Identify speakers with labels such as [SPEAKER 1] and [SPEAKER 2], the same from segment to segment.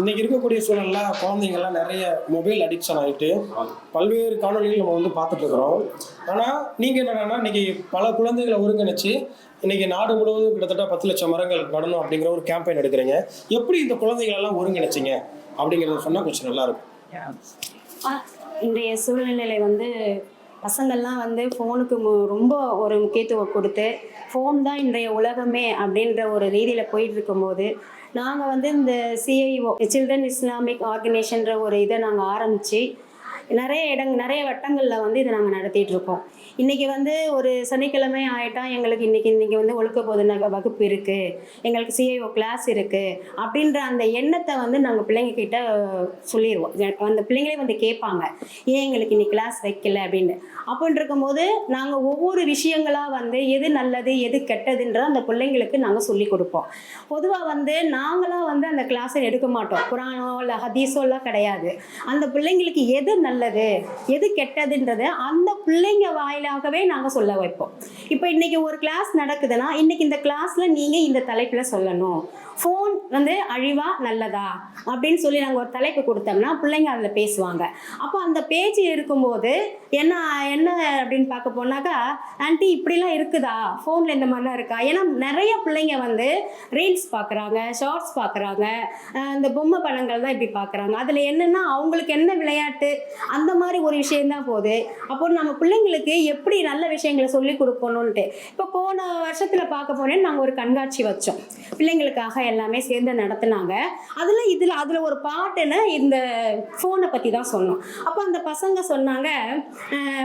[SPEAKER 1] இன்னைக்கு இருக்கக்கூடிய சூழல்ல குழந்தைங்கள்லாம் நிறைய மொபைல் அடிக்ஷன் ஆகிட்டு பல்வேறு காணொலிகள் நம்ம வந்து பார்த்துட்டு இருக்கிறோம். ஆனால் நீங்கள் என்னன்னா இன்னைக்கு பல குழந்தைகளை ஒருங்கிணைச்சு இன்னைக்கு நாடு முழுவதும் கிட்டத்தட்ட பத்து லட்சம் மரங்கள் நடணும் அப்படிங்கிற ஒரு கேம்பெயின் எடுக்கிறீங்க. எப்படி இந்த குழந்தைகள் எல்லாம் ஒருங்கிணைச்சிங்க அப்படிங்கிறத சொன்னால் கொஞ்சம் நல்லா இருக்கும்.
[SPEAKER 2] இன்றைய சூழ்நிலையில வந்து பசங்கள்லாம் வந்து ஃபோனுக்கு மு- ரொம்ப ஒரு முக்கியத்துவம் கொடுத்து ஃபோன் தான் இன்றைய உலகமே அப்படின்ற ஒரு ரீதியில் போயிட்டு இருக்கும்போது நாங்கள் வந்து இந்த சிஐஓ சில்ட்ரன் இஸ்லாமிக் ஆர்கனைசேஷன்ற ஒரு இதை நாங்கள் ஆரம்பித்து நிறைய இடங் நிறைய வட்டங்களில் வந்து இதை நாங்கள் நடத்திட்டு இருக்கோம். இன்றைக்கி வந்து ஒரு சனிக்கிழமை ஆயிட்டா எங்களுக்கு இன்றைக்கி இன்றைக்கி வந்து ஒழுக்க போதுன வகுப்பு இருக்குது எங்களுக்கு சிஐஓ கிளாஸ் இருக்குது அப்படின்ற அந்த எண்ணத்தை வந்து நாங்கள் பிள்ளைங்க கிட்ட சொல்லிடுவோம் அந்த பிள்ளைங்களே வந்து கேட்பாங்க. ஏன் எங்களுக்கு இன்னைக்கு கிளாஸ் வைக்கல? அப்படின்னு. அப்படின்னு இருக்கும்போது நாங்கள் ஒவ்வொரு விஷயங்களாக வந்து எது நல்லது எது கெட்டதுன்ற அந்த பிள்ளைங்களுக்கு நாங்கள் சொல்லி கொடுப்போம். பொதுவாக வந்து நாங்களாம் வந்து அந்த கிளாஸை எடுக்க மாட்டோம். குரானோ இல்லை ஹதீஸோ எல்லாம் கிடையாது. அந்த பிள்ளைங்களுக்கு எது நல்லது எது கெட்டதுன்றதை அந்த பிள்ளைங்க வாயிலாகவே நாங்கள் சொல்ல வைப்போம். இப்போ இன்னைக்கு ஒரு கிளாஸ் நடக்குதுன்னா இன்னைக்கு இந்த கிளாஸில் நீங்கள் இந்த தலைப்பில் சொல்லணும். ஃபோன் வந்து அழிவா நல்லதா? அப்படின்னு சொல்லி நாங்கள் ஒரு தலைப்பு கொடுத்தோம்னா பிள்ளைங்க அதில் பேசுவாங்க. அப்போ அந்த பேச்சு இருக்கும்போது என்ன என்ன அப்படின்னு பார்க்க போனாக்கா ஆன்ட்டி இப்படிலாம் இருக்குதா? ஃபோனில் இந்த மாதிரிலாம் இருக்கா? ஏன்னா நிறைய பிள்ளைங்க வந்து ரீல்ஸ் பார்க்குறாங்க ஷார்ட்ஸ் பார்க்குறாங்க இந்த பொம்மை படங்கள் தான் இப்படி பார்க்குறாங்க அதில் என்னென்னா அவங்களுக்கு என்ன விளையாட்டு? அந்த மாதிரி ஒரு விஷயம்தான் போகுது. அப்போ நம்ம பிள்ளைங்களுக்கு எப்படி நல்ல விஷயங்களை சொல்லி கொடுக்கணுன்ட்டு இப்போ போன வருஷத்தில் பார்க்க போனேன் நாங்கள் ஒரு கண்காட்சி வச்சோம். பிள்ளைங்களுக்காக எல்லாமே சேர்ந்து நடத்துனாங்க. அதில் இதில் அதில் ஒரு பாட்டுன்னு இந்த ஃபோனை பற்றி தான் சொன்னோம். அப்போ அந்த பசங்க சொன்னாங்க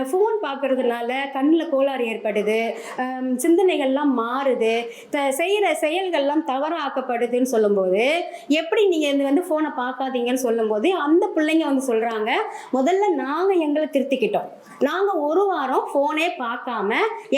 [SPEAKER 2] ஃபோன் பார்க்கறதுனால கண்ணில் கோளாறு ஏற்படுது சிந்தனைகள்லாம் மாறுது த செய்கிற செயல்கள்லாம் தவறாக்கப்படுதுன்னு சொல்லும்போது எப்படி நீங்கள் இது வந்து ஃபோனை பார்க்காதீங்கன்னு சொல்லும்போது அந்த பிள்ளைங்க வந்து சொல்கிறாங்க முதல்ல நாங்கள் எங்களை திருத்திக்கிட்டோம். நாங்கள் ஒரு வாரம் ஃபோனே பார்க்காம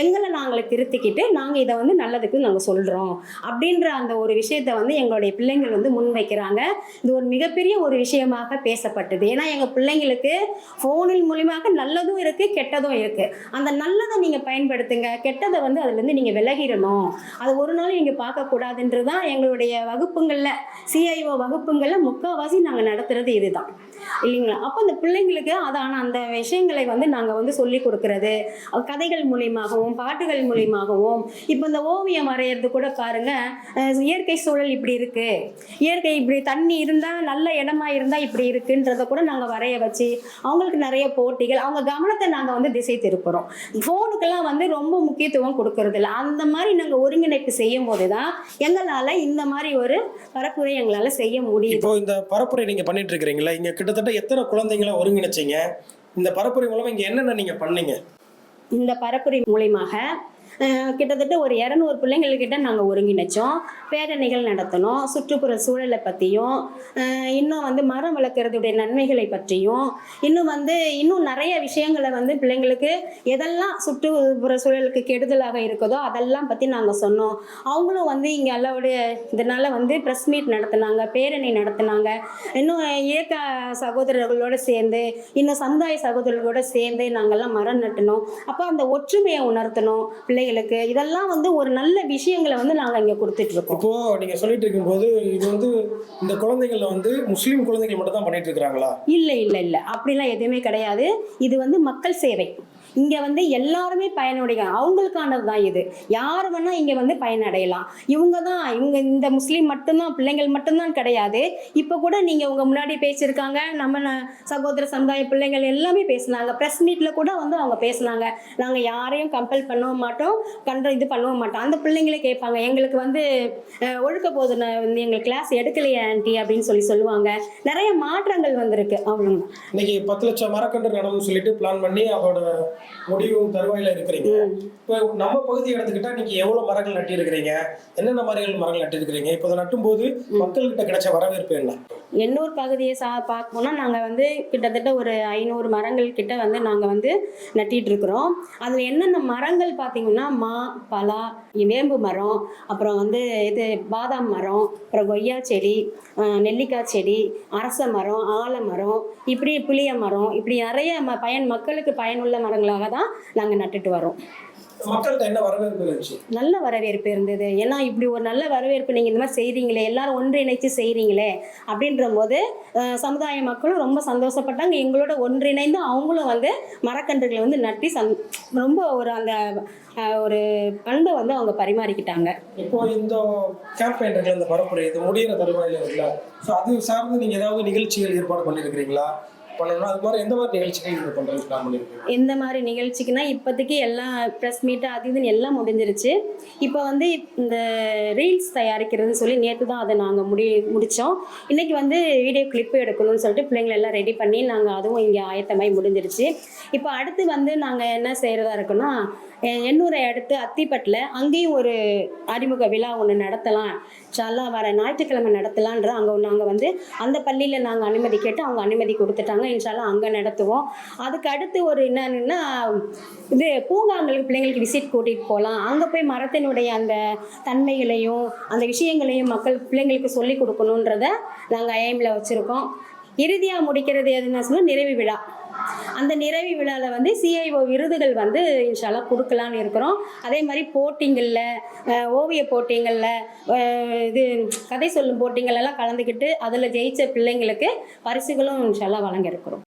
[SPEAKER 2] எங்களை நாங்களை திருத்திக்கிட்டு நாங்கள் இதை வந்து நல்லதுக்கு நாங்கள் சொல்கிறோம் அப்படின்ற அந்த ஒரு விஷயத்தை வந்து எங்களுடைய பிள்ளைங்கள் வந்து முன்வைக்கிறாங்க. இது ஒரு மிகப்பெரிய ஒரு விஷயமாக பேசப்பட்டது. ஏன்னா எங்கள் பிள்ளைங்களுக்கு ஃபோனின் மூலியமாக நல்லதும் இருக்குது கெட்டதும் இருக்குது அந்த நல்லதை நீங்கள் பயன்படுத்துங்க. கெட்டதை வந்து அதுலேருந்து நீங்கள் விலகிடணும். அது ஒரு நாள் நீங்கள் பார்க்கக்கூடாதுன்றது தான் எங்களுடைய வகுப்புங்களில் சிஐஓ வகுப்புங்களில் முக்கால்வாசி நாங்கள் நடத்துறது இதுதான். இல்லைங்களா? அப்போ அந்த பிள்ளைங்களுக்கு அதான அந்த விஷயங்களை வந்து நாங்கள் வந்து சொல்லி கொடுக்கறது. கதைகள் மூலியமாகவும் பாட்டுகள் மூலியமாகவும் இப்போ இந்த ஓவியம் வரைகிறது கூட பாருங்க இயற்கை சூழல் இப்படி இருக்கு. இயற்கை இப்படி தண்ணி இருந்தால் நல்ல இடமா இருந்தால் இப்படி இருக்குன்றத கூட நாங்கள் வரைய வச்சு அவங்களுக்கு நிறைய போட்டிகள் அவங்க கவனத்தை நாங்கள் வந்து திசை திருப்புறோம். ஃபோனுக்கெல்லாம் வந்து ரொம்ப முக்கியத்துவம் கொடுக்கறது இல்லை அந்த மாதிரி நாங்கள் ஒருங்கிணைப்பு செய்யும் போது தான் எங்களால் இந்த மாதிரி ஒரு பரப்புரை எங்களால் செய்ய முடியும்
[SPEAKER 1] இப்போ இந்த பரப்புரை நீங்கள் பண்ணிட்டு இருக்கிறீங்களா இங்கே கிட்டத்தட்ட எத்தனை குழந்தைங்களை ஒருங்கிணைச்சிங்க? இந்த பரப்புரை மூலமா இங்க என்னென்ன நீங்க பண்ணீங்க?
[SPEAKER 2] இந்த பரப்புரை மூலயமாக கிட்டத்தட்ட ஒரு இரநூறு பிள்ளைங்கள்கிட்ட நாங்கள் ஒருங்கிணைச்சோம். பேரணிகள் நடத்தினோம் சுற்றுப்புற சூழலை பற்றியும் இன்னும் வந்து மரம் வளர்க்குறதுடைய நன்மைகளை பற்றியும் இன்னும் வந்து இன்னும் நிறைய விஷயங்களை வந்து பிள்ளைங்களுக்கு எதெல்லாம் சுற்றுப்புற சூழலுக்கு கெடுதலாக இருக்குதோ அதெல்லாம் பற்றி நாங்கள் சொன்னோம். அவங்களும் வந்து இங்கே எல்லாவுடைய இதனால் வந்து ப்ரெஸ் மீட் நடத்தினாங்க பேரணி நடத்தினாங்க. இன்னும் இயக்க சகோதரர்களோட சேர்ந்து இன்னும் சமுதாய சகோதரர்களோட சேர்ந்து நாங்கள்லாம் மரம் நட்டினோம். அப்போ அந்த ஒற்றுமையை உணர்த்தணும். பிள்ளைகளுக்கு இதெல்லாம் வந்து ஒரு நல்ல விஷயங்களை வந்து நாங்கள் இங்கே கொடுத்துட்ருக்கோம்
[SPEAKER 1] இப்போ நீங்க சொல்லிட்டு இருக்கும்போது இது வந்து இந்த குழந்தைகள்ல வந்து முஸ்லீம் குழந்தைகள் மட்டும் தான் பண்ணிட்டு இருக்கிறாங்களா?
[SPEAKER 2] இல்லை இல்லை இல்லை. அப்படிலாம் எதுவுமே கிடையாது. இது வந்து மக்கள் சேவை. இங்கே வந்து எல்லாருமே பயனுடைய அவங்களுக்கானது தான் இது. யார் வேணால் இங்கே வந்து பயனடையலாம். இவங்க தான் இவங்க இந்த முஸ்லீம் மட்டும்தான் பிள்ளைங்கள் மட்டும்தான் கிடையாது. இப்போ கூட நீங்கள் உங்க முன்னாடி பேசியிருக்காங்க. நம்ம சகோதர சமுதாய பிள்ளைங்கள் எல்லாமே பேசினாங்க. ப்ரெஸ் மீட்டில் கூட வந்து அவங்க பேசுனாங்க. நாங்கள் யாரையும் கம்பல் பண்ணவும் மாட்டோம். கண்ட இது பண்ணவும் மாட்டோம். அந்த பிள்ளைங்களே கேட்பாங்க. எங்களுக்கு வந்து ஒழுக்க போது வந்து எங்களுக்கு கிளாஸ் எடுக்கலையே ஆன்டி அப்படின்னு சொல்லி சொல்லுவாங்க. நிறைய மாற்றங்கள் வந்திருக்கு. அவ்வளோ
[SPEAKER 1] இன்னைக்கு பத்து லட்சம் மரக்கன்று நடணும்னு சொல்லிட்டு பிளான் பண்ணி அதோட முடிவும் தருவாயில இருக்கிறீங்க. இப்போ நம்ம பகுதி எடுத்துக்கிட்டா நீங்க எவ்வளவு மரங்கள் நட்டி இருக்கிறீங்க என்னென்ன மாதிரிகள் மரங்கள் நட்டி இருக்கிறீங்க இப்போ இதை நட்டும்போது மக்கள்கிட்ட கிடைச்ச வரவேற்பு என்ன?
[SPEAKER 2] எண்ணூர் பகுதியை சா பார்க்கணும்னா நாங்கள் வந்து கிட்டத்தட்ட ஒரு ஐநூறு மரங்கள் கிட்ட வந்து நாங்கள் வந்து நட்டிட்டு இருக்கிறோம். அதில் என்னென்ன மரங்கள் பார்த்தீங்கன்னா மா பலா வேம்பு மரம் அப்புறம் வந்து இது பாதாம் மரம் அப்புறம் கொய்யா செடி நெல்லிக்காய் செடி அரச மரம் ஆலமரம் இப்படி புளிய மரம் இப்படி நிறைய ம பயன் மக்களுக்கு பயனுள்ள மரங்களாக தான் நாங்கள் நட்டுட்டு வரோம்
[SPEAKER 1] மக்கள்கிட்ட என்ன வரவேற்பு இருந்துச்சு?
[SPEAKER 2] நல்ல வரவேற்பு இருந்தது. ஏன்னா இப்படி ஒரு நல்ல வரவேற்பு நீங்கள் இந்த மாதிரி செய்கிறீங்களே எல்லாரும் ஒன்றிணைச்சு செய்கிறீங்களே அப்படின்ற போது சமுதாய மக்களும் ரொம்ப சந்தோஷப்பட்டாங்க. எங்களோட ஒன்றிணைந்து அவங்களும் வந்து மரக்கன்றுகளை வந்து நட்டி சந் ரொம்ப ஒரு அந்த ஒரு பண்பை வந்து அவங்க பரிமாறிக்கிட்டாங்க.
[SPEAKER 1] இப்போ இந்த கேம்பெயின்கள் இந்த பரப்புரை இது முடிகிற தருவாயில் இருக்குல்ல. ஸோ அது சார்ந்து நீங்கள் ஏதாவது நிகழ்ச்சிகள் ஏற்பாடு பண்ணியிருக்கிறீங்களா பண்ணணும் அது மாதிரி எந்த மாதிரி நிகழ்ச்சிகள் நீங்கள் பண்ணுறதுக்கு பிளான் பண்ணியிருக்கீங்க
[SPEAKER 2] எந்த மாதிரி நிகழ்ச்சிக்குன்னா இப்போதைக்கு எல்லாம் ப்ரெஸ் மீட்டு அது இதுன்னு எல்லாம் முடிஞ்சிருச்சு. இப்போ வந்து இந்த ரீல்ஸ் தயாரிக்கிறதுன்னு சொல்லி நேற்று தான் அதை நாங்கள் முடி முடித்தோம் இன்றைக்கி வந்து வீடியோ கிளிப்பு எடுக்கணும்னு சொல்லிட்டு பிள்ளைங்களை எல்லாம் ரெடி பண்ணி நாங்கள் அதுவும் இங்கே ஆயத்தமாகி முடிஞ்சிருச்சு. இப்போ அடுத்து வந்து நாங்கள் என்ன செய்கிறதா இருக்குன்னா எண்ணூரை அடுத்து அத்திப்பட்டில் அங்கேயும் ஒரு அறிமுக விழா ஒன்று நடத்தலாம். இன்ஷால்லா வர ஞாயிற்றுக்கிழமை நடத்தலான்ற அங்கே நாங்கள் வந்து அந்த பள்ளியில் நாங்கள் அனுமதி கேட்டு அவங்க அனுமதி கொடுத்துட்டாங்க. இன்ஷால்லா அங்கே நடத்துவோம். அதுக்கு அடுத்து ஒரு என்னன்னா இது பூங்காங்களுக்கு பிள்ளைங்களுக்கு விசிட் கூட்டிகிட்டு போகலாம் அங்கே போய் மரத்தினுடைய அந்த தன்மைகளையும் அந்த விஷயங்களையும் மக்கள் பிள்ளைங்களுக்கு சொல்லி கொடுக்கணுன்றத நாங்கள் ஐஎம்ல வச்சுருக்கோம். இறுதியாக முடிக்கிறது எதுனா சொன்னால் நிறைவு விழா. அந்த நிறைவு விழாவில் வந்து சிஐஓ விருதுகள் வந்து இன்ஷால்லா கொடுக்கலான்னு இருக்கிறோம். அதே மாதிரி போட்டிங்களில் ஓவிய போட்டிங்களில் இது கதை சொல்லும் போட்டிங்களெல்லாம் கலந்துக்கிட்டு அதில் ஜெயித்த பிள்ளைங்களுக்கு பரிசுகளும் இன்ஷாலாக வழங்க இருக்கிறோம்.